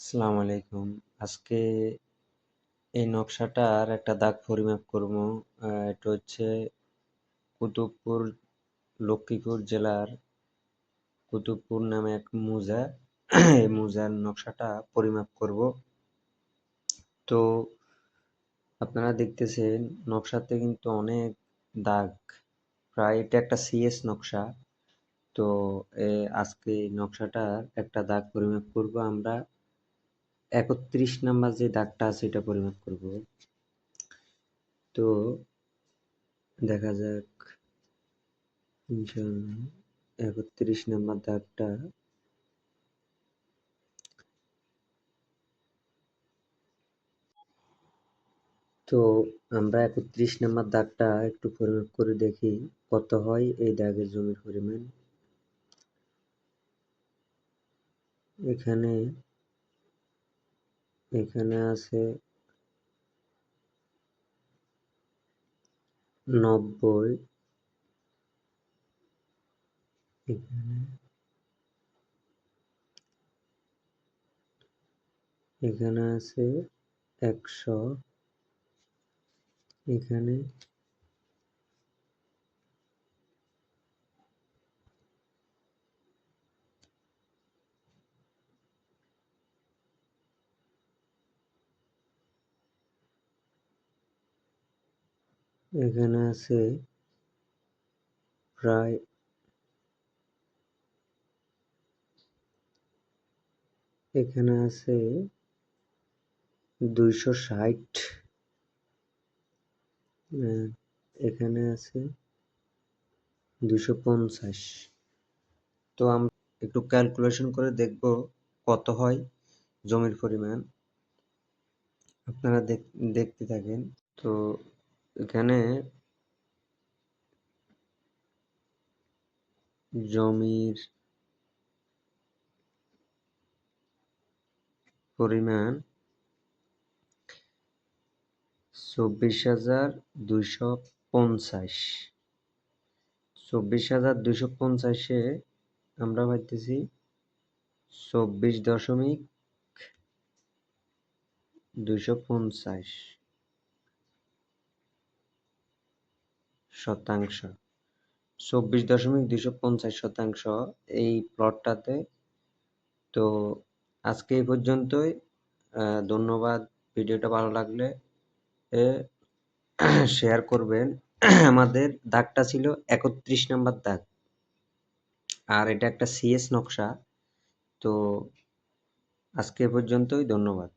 আসসালামু আলাইকুম। আজকে এই নকশাটার একটা দাগ পরিমাপ করব। এটা হচ্ছে কুতুবপুর, লক্ষ্মীপুর জেলার কুতুবপুর নামে এক মৌজা। এই মৌজার নকশাটা পরিমাপ করব। তো আপনারা দেখতেছেন, নকশাতে কিন্তু অনেক দাগ। প্রায় এটা একটা সিএস নকশা। তো আজকে নকশাটার একটা দাগ পরিমাপ করব আমরা। একত্রিশ নাম্বার যে দাগটা আছে, এটা পরিমাপ করব। তো দেখা যাক একত্রিশ নাম্বার দাগটা তো আমরা একত্রিশ নাম্বার দাগটা একটু পরিমাপ করে দেখি কত হয় এই দাগের জমির পরিমাণ। এখানে এখানে আছে নব্বই। এখানে এখানে আছে একশো। এখানে এখানে আছে প্রায় এখানে আছে দুইশো ষাট এখানে আছে দুশো পঞ্চাশ। তো আমরা একটু ক্যালকুলেশন করে দেখব কত হয় জমির পরিমাণ। আপনারা দেখতে থাকেন। তো এখানে জমির পরিমাণ চব্বিশ হাজার দুইশো পঞ্চাশ। চব্বিশ হাজার দুইশো পঞ্চাশে আমরা ভাবতেছি চব্বিশ দশমিক দুইশো পঞ্চাশ। শতাংশ। চব্বিশ দশমিক দুশো পঞ্চাশ শতাংশ এই প্লটটাতে তো আজকে এই পর্যন্তই। ধন্যবাদ। ভিডিওটা ভালো লাগলে শেয়ার করবেন। আমাদের দাগটা ছিল একত্রিশ নাম্বার দাগ। আর এটা একটা সিএস নকশা। তো আজকে পর্যন্তই। ধন্যবাদ।